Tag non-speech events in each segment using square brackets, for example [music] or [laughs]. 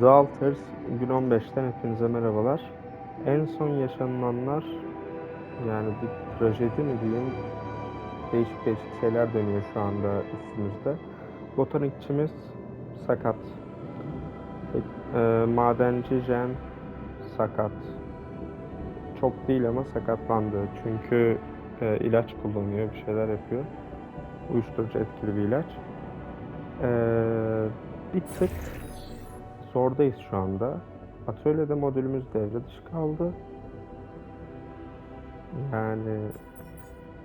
The Alters gün 15'ten hepinize merhabalar. En son yaşanılanlar yani bir trajedi mi diyeyim değişik değişik şeyler dönüyor şu anda üstümüzde. Botanikçimiz sakat. E, madenci Jen sakat. Çok değil ama sakatlandı. Çünkü e, ilaç kullanıyor, bir şeyler yapıyor. Uyuşturucu etkili bir ilaç. E, bir tık zordayız şu anda. Atölyede modülümüz devre dışı kaldı. Yani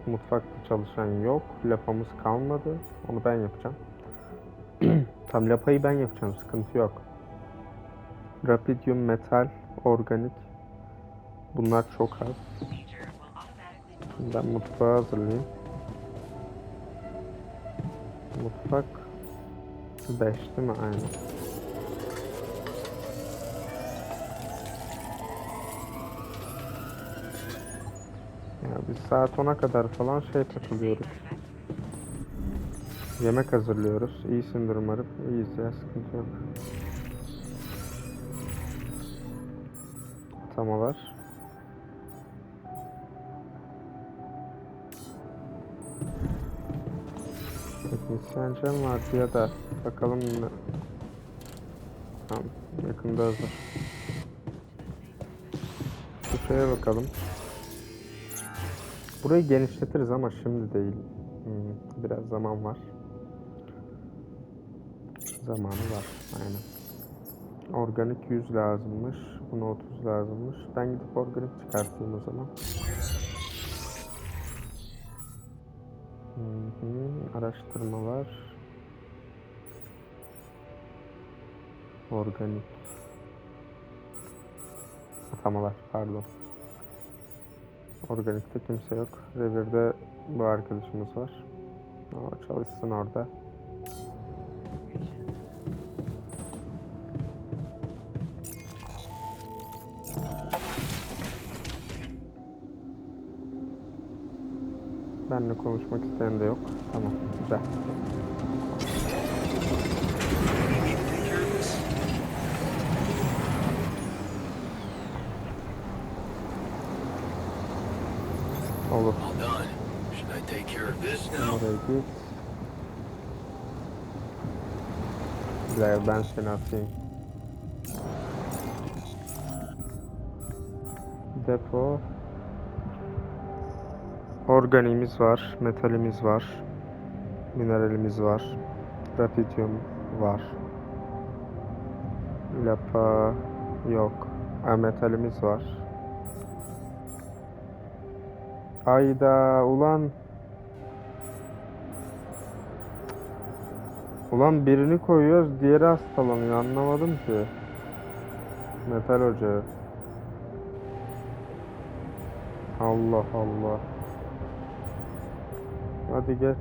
mutfakta çalışan yok. Lapamız kalmadı. Onu ben yapacağım. [clears throat] Tam lapayı ben yapacağım. Sıkıntı yok. Rapidium, metal, organik. Bunlar çok az. Ben mutfağı hazırlayayım. Mutfak 5 değil mi? Aynen. Saat 10'a kadar falan şey takılıyoruz. Yemek hazırlıyoruz. İyisindir umarım. İyiyiz ya sıkıntı yok. Atamalar. Teknisyen vardı ya da bakalım ne. Tamam yakında hazır. Şeye bakalım. Burayı genişletiriz ama şimdi değil. Hmm, biraz zaman var. Zamanı var. Aynen. Organik 100 lazımmış. Buna 30 lazımmış. Ben gidip organik çıkartayım o zaman. Hı hı, araştırmalar. Organik. Atamalar pardon. Organikte kimse yok. Revirde bu arkadaşımız var. O çalışsın orada. Benle konuşmak isteyen de yok. Tamam, güzel. Take care of this. Olur. All done. Should I take care of this now? Oraya git. Güzel, ben seni atayım. Depo. Organiğimiz var, metalimiz var, mineralimiz var, rapidium var. Lapa yok. Ha, metalimiz var. Ayda ulan Ulan birini koyuyoruz, diğeri hastalanıyor. Anlamadım ki. Metal ocağı. Allah Allah. Hadi geç.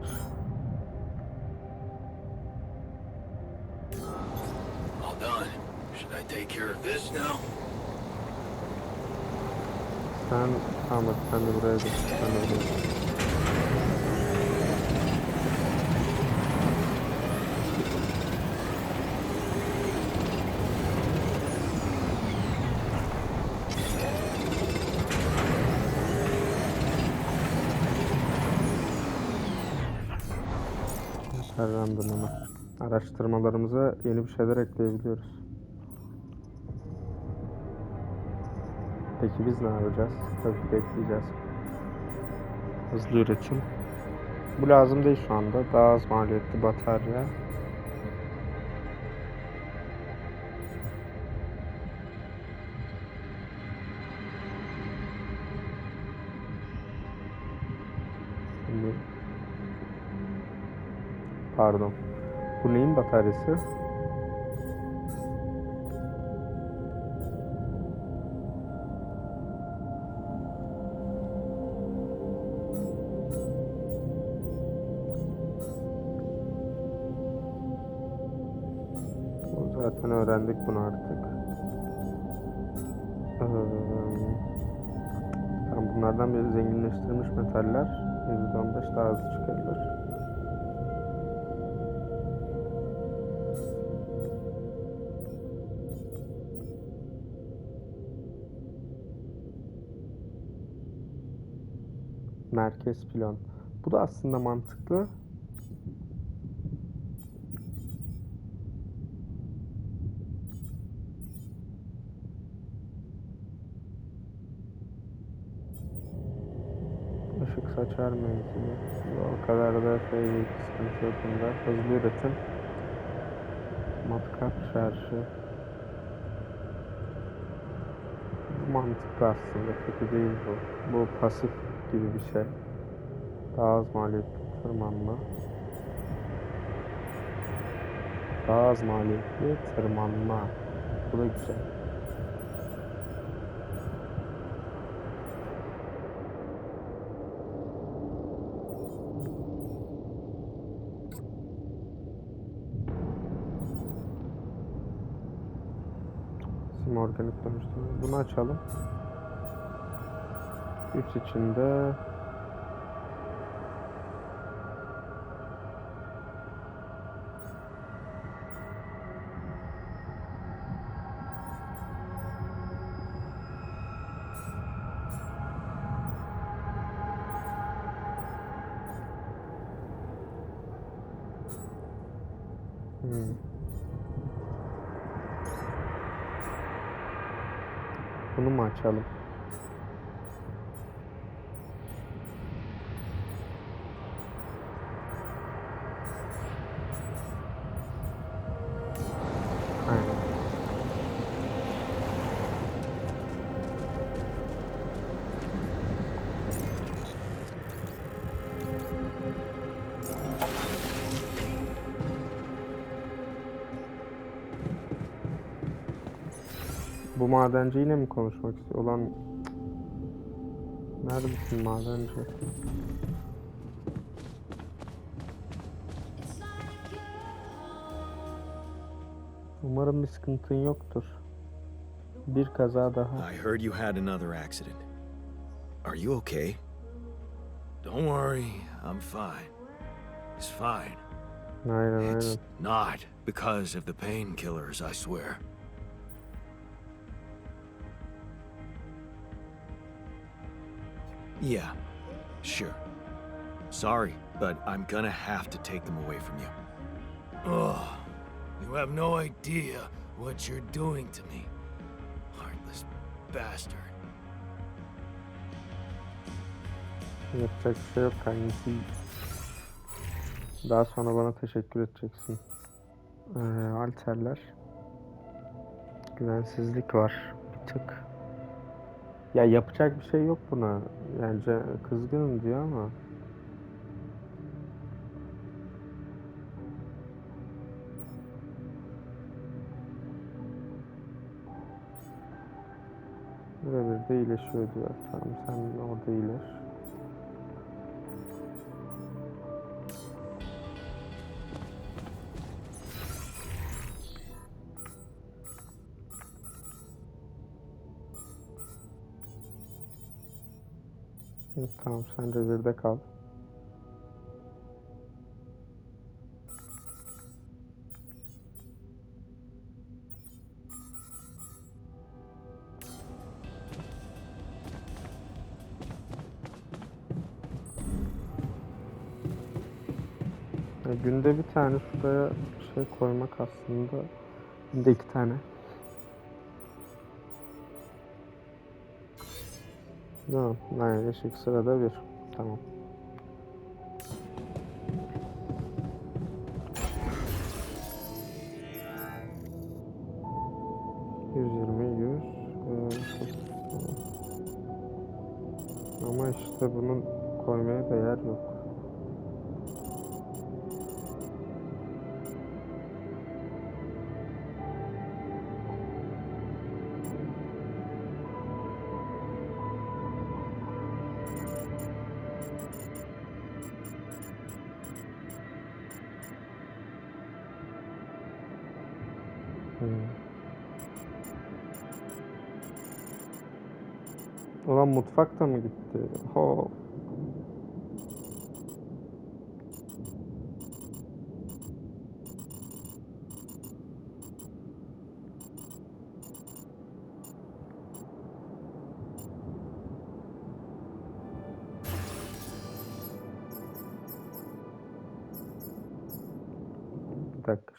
All done. Should I take care of this now? Sen hadi sen de buraya git. Sen de buraya git. Her random Araştırmalarımıza yeni bir şeyler ekleyebiliyoruz. Peki biz ne yapacağız? Tabii ki de ekleyeceğiz. Hızlı üretim. Bu lazım değil şu anda. Daha az maliyetli batarya. Pardon. Bu neyin bataryası? Zaten öğrendik bunu artık. Ee, bunlardan biri zenginleştirilmiş metaller. %15 daha hızlı çıkarılır. Merkez pilon. Bu da aslında mantıklı. Işık saçar menzili. O kadar da şey sıkıntı yok bunda. Hızlı üretim. Matkap şarjı. Mantıklı aslında. Kötü değil bu. Bu pasif gibi bir şey. Daha az maliyetli tırmanma. Daha az maliyetli tırmanma. Bu da güzel. Sim organik dönüştürme. Bunu açalım. Güç içinde Hmm. Bunu mu açalım? Bu madenci yine mi konuşmak istiyor? Olan Neredesin madenci? Umarım bir sıkıntın yoktur. Bir kaza daha. I heard you had another accident. Are you okay? Don't worry, I'm fine. It's fine. Aynen It's aynen. not because of the painkillers, I swear. Yeah, sure. Sorry, but I'm gonna have to take them away from you. Oh, you have no idea what you're doing to me. Heartless bastard. Yapacak bir şey yok kankisi. Daha sonra bana teşekkür edeceksin. Ee, alterler. Güvensizlik var bir tık. Ya yapacak bir şey yok buna. Yani kızgınım diyor ama. Birebir de iyileşiyor diyor. Tamam sen orada iyileş. Tamam sen revirde kal. Günde bir tane şuraya şey koymak aslında günde iki tane. Tamam. Aynen ışık sırada bir. Tamam. Yüz yirmi. Ama işte bunun koymaya da yer yok. Ulan mutfak da mı gitti? Ho.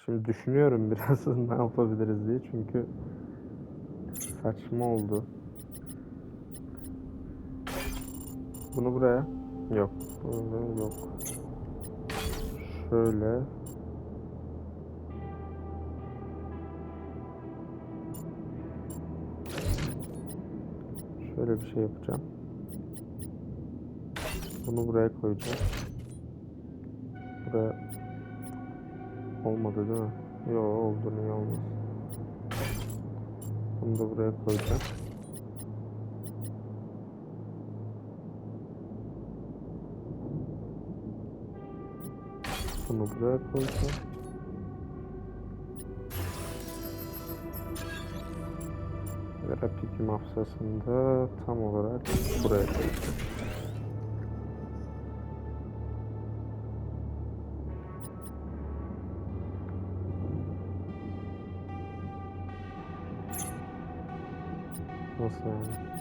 Şimdi düşünüyorum [laughs] biraz ne yapabiliriz diye çünkü saçma oldu. Bunu buraya. Yok. Böyle yok. Şöyle. Şöyle bir şey yapacağım. Bunu buraya koyacağım. Buraya olmadı değil mi? Yo oldu niye olmaz. Bunu da buraya koyacağım. Bunu buraya koyacağım. Ve Rapid mafsasını da tam olarak buraya koyacağım. Nasıl yani?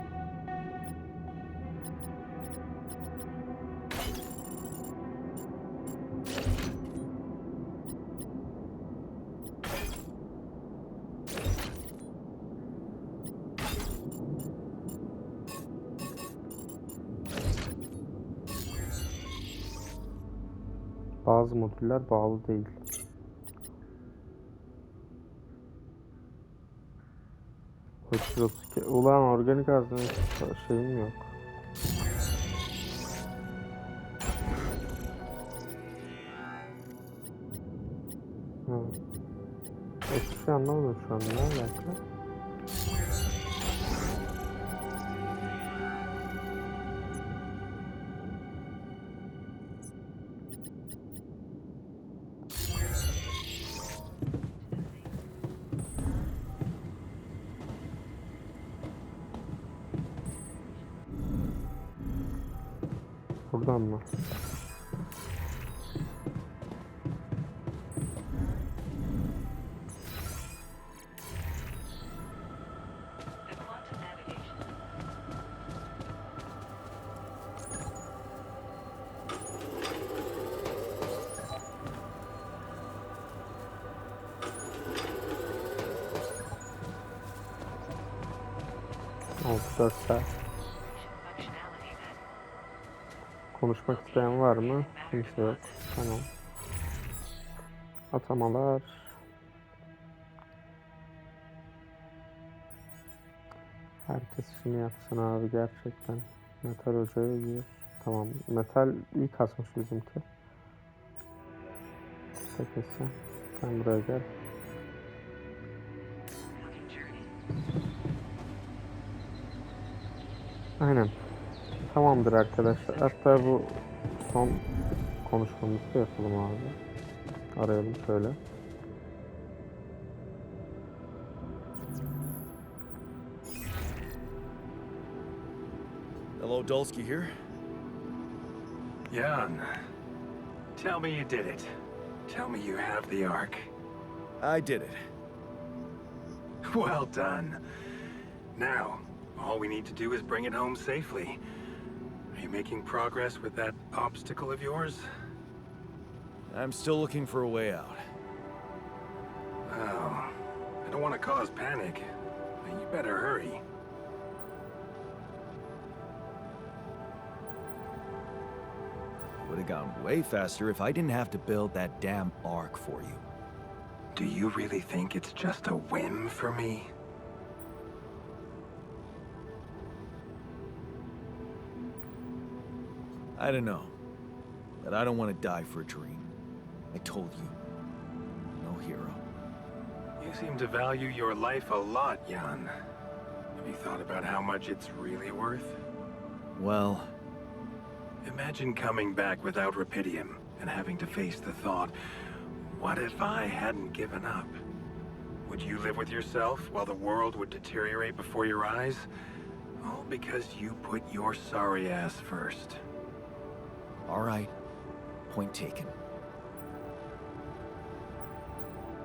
Bazı modüller bağlı değil. Ulan organik ağzının şeyim yok. Ha. Hiçbir şey anlamadım şu an. Ne alaka? Then. Konuşmak isteyen var mı? Kimse yok. Tamam. Atamalar. Herkes şunu yapsın abi gerçekten. Metal hocaya gir. Tamam. Metal iyi kasmış bizimki. Peki. Sen buraya gel. Aynen. Tamamdır arkadaşlar. Hatta bu son konuşmamızı yapalım abi. Arayalım şöyle. Hello, Dulski here. Jan, tell me you did it. Tell me you have the Ark. I did it. Well done. Now, all we need to do is bring it home safely. Are you making progress with that obstacle of yours? I'm still looking for a way out. Oh, I don't want to cause panic. but You better hurry. Would have gone way faster if I didn't have to build that damn ark for you. Do you really think it's just a whim for me? I don't know. But I don't want to die for a dream. I told you. No hero. You seem to value your life a lot, Jan. Have you thought about how much it's really worth? Well, Imagine coming back without Rapidium and having to face the thought, what if I hadn't given up? Would you live with yourself while the world would deteriorate before your eyes? All because you put your sorry ass first. Alright. Point taken.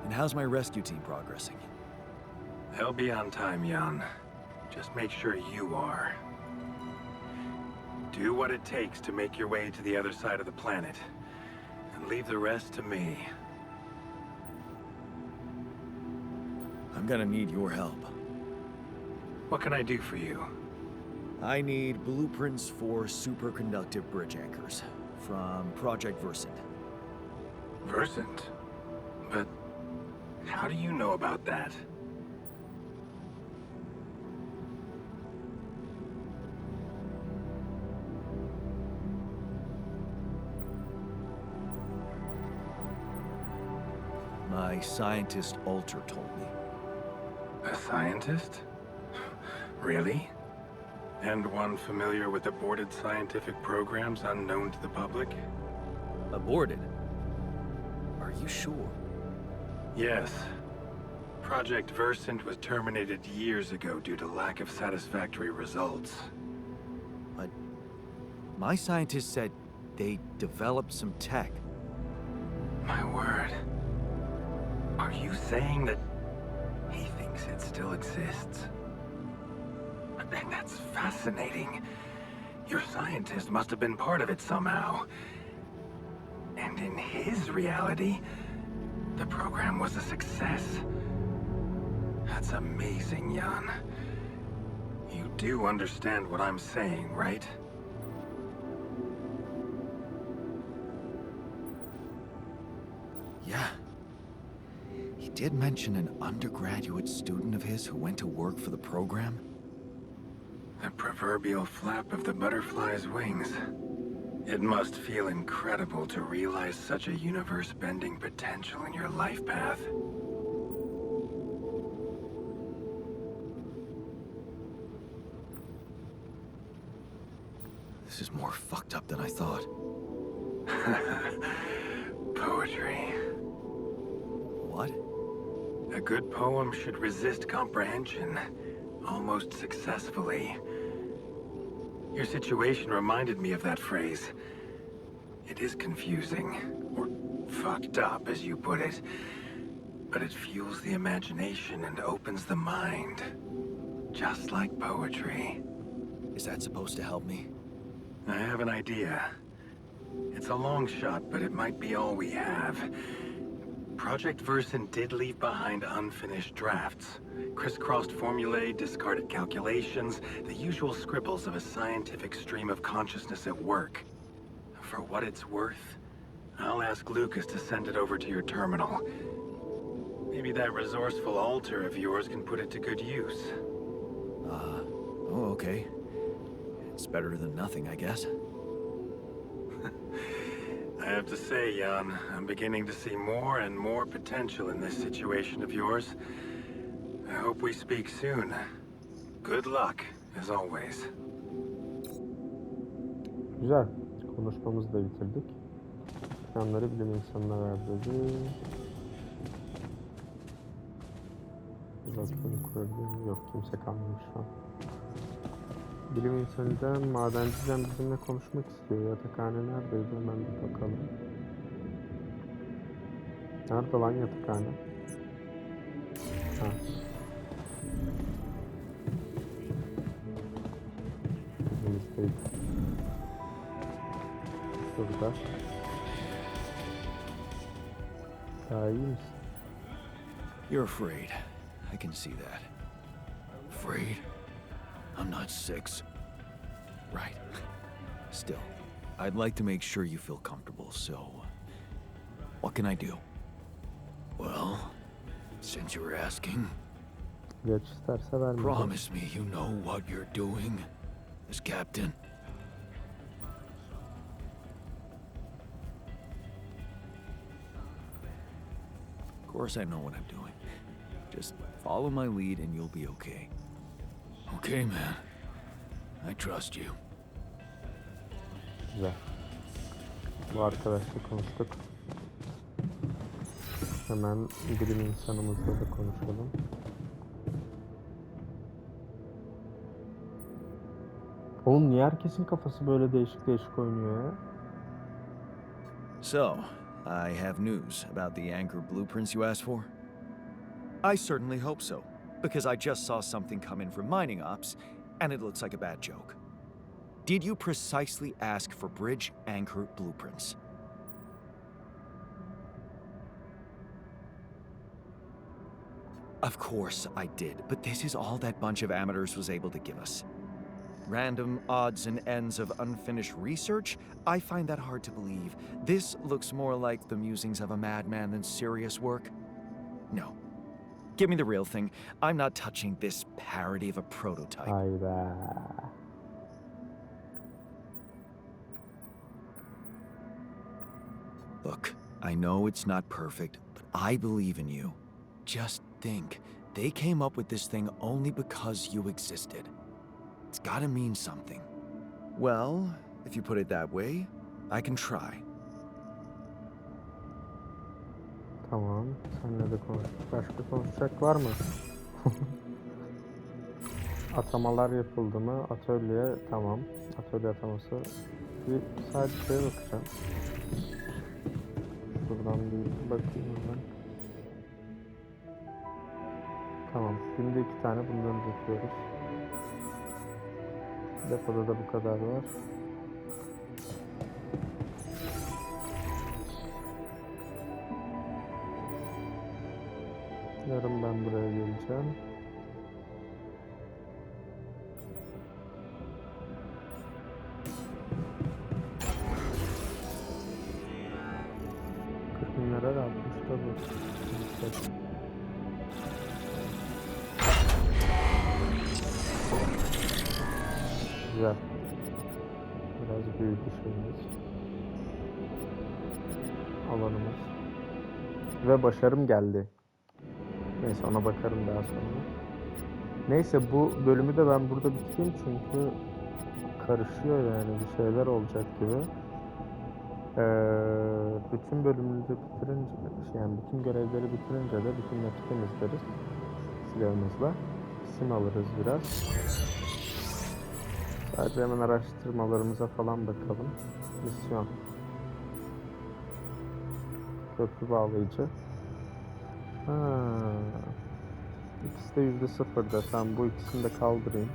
And how's my rescue team progressing? They'll be on time, Jan. Just make sure you are. Do what it takes to make your way to the other side of the planet. And leave the rest to me. I'm gonna need your help. What can I do for you? I need blueprints for superconductive bridge anchors from Project Versant. Versant? But how do you know about that? My scientist Alter told me. A scientist? Really? And one familiar with aborted scientific programs unknown to the public? Aborted. Are you sure? Yes. Project Versant was terminated years ago due to lack of satisfactory results. But my scientist said they developed some tech. My word. Are you saying that he thinks it still exists? Fascinating. Your scientist must have been part of it somehow. And in his reality, the program was a success. That's amazing, Jan. You do understand what I'm saying, right? Yeah. He did mention an undergraduate student of his who went to work for the program. The proverbial flap of the butterfly's wings. It must feel incredible to realize such a universe-bending potential in your life path. This is more fucked up than I thought. [laughs] Poetry. What? A good poem should resist comprehension, almost successfully. Your situation reminded me of that phrase. It is confusing, or fucked up, as you put it. But it fuels the imagination and opens the mind. Just like poetry. Is that supposed to help me? I have an idea. It's a long shot, but it might be all we have. Project Versant did leave behind unfinished drafts. Crisscrossed formulae, discarded calculations, the usual scribbles of a scientific stream of consciousness at work. For what it's worth, I'll ask Lucas to send it over to your terminal. Maybe that resourceful altar of yours can put it to good use. Uh, oh, okay. It's better than nothing, I guess. I have to say, Jan, I'm beginning to see more and more potential in this situation of yours. I hope we speak soon. Good luck, as always. Güzel. Konuşmamızı da bitirdik. Planları bilim insanına ver dedi. Uzatmanı kurabilir Yok kimse kalmamış şu an. Bilim insanıyla madenciden bizimle konuşmak istiyor. Yatakhane neredeydi hemen bir bakalım. Nerede lan yatakhane? Ha. Bizimizdeydi. Şurada. Daha iyi misin? You're afraid. I can see that. Afraid? I'm not six. Right. Still, I'd like to make sure you feel comfortable, so. What can I do? Well, since you were asking, promise me you know what you're doing as captain. Of course, I know what I'm doing. Just follow my lead and you'll be okay. Okay, man. I trust you. Güzel. Bu arkadaşla konuştuk. Hemen bilim insanımızla da konuşalım. Oğlum niye herkesin kafası böyle değişik değişik oynuyor ya? So, I have news about the anchor blueprints you asked for? I certainly hope so, because I just saw something come in from mining ops, and it looks like a bad joke. Did you precisely ask for bridge anchor blueprints? Of course I did, but this is all that bunch of amateurs was able to give us. Random odds and ends of unfinished research? I find that hard to believe. This looks more like the musings of a madman than serious work. No. Give me the real thing. I'm not touching this parody of a prototype. Hayda. Look, I know it's not perfect, but I believe in you. Just think, they came up with this thing only because you existed. It's gotta mean something. Well, if you put it that way, I can try. Tamam. Senle de konuştuk. Başka konuşacak var mı? [laughs] Atamalar yapıldı mı? Atölye tamam. Atölye ataması. Bir sadece şeye bakacağım. Buradan bir bakayım hemen. Tamam. Günde iki tane bundan üretiyoruz. Depoda da bu kadar var. Yarın ben buraya geleceğim. Lira da altmış da bu. Güzel. Biraz büyüdü şeyimiz. Alanımız. Ve başarım geldi. Neyse ona bakarım daha sonra. Neyse bu bölümü de ben burada bitireyim çünkü karışıyor yani bir şeyler olacak gibi. Ee, bütün bölümünü de bitirince, yani bütün görevleri bitirince de bütün map'i temizleriz silahımızla. Sim alırız biraz. Sadece hemen araştırmalarımıza falan bakalım. Misyon. Köprü bağlayıcı. Ha. İkisi de yüzde sıfırda. Tamam bu ikisini de kaldırayım.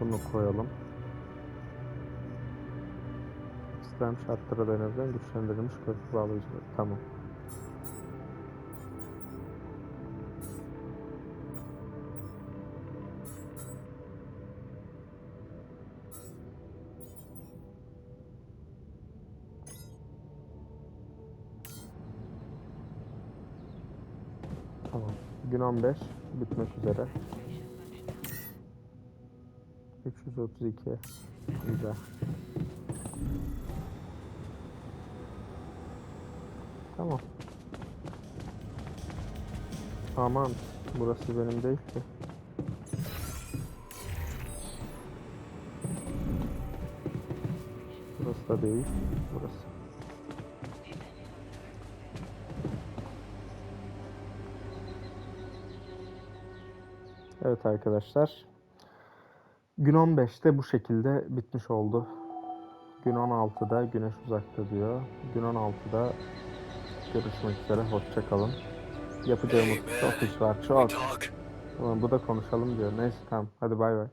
Bunu koyalım. İslam şartları denizden güçlendirilmiş köprü bağlayıcıları. Tamam. Tamam. Gün 15 bitmek üzere. 332 Güzel. Tamam. Aman burası benim değil ki. Burası da değil. Burası. Evet arkadaşlar. Gün 15'te bu şekilde bitmiş oldu. Gün 16'da güneş uzakta diyor. Gün 16'da görüşmek üzere. Hoşçakalın. Yapacağımız çok iş var. Çok. Bu da konuşalım diyor. Neyse tamam. Hadi bay bay.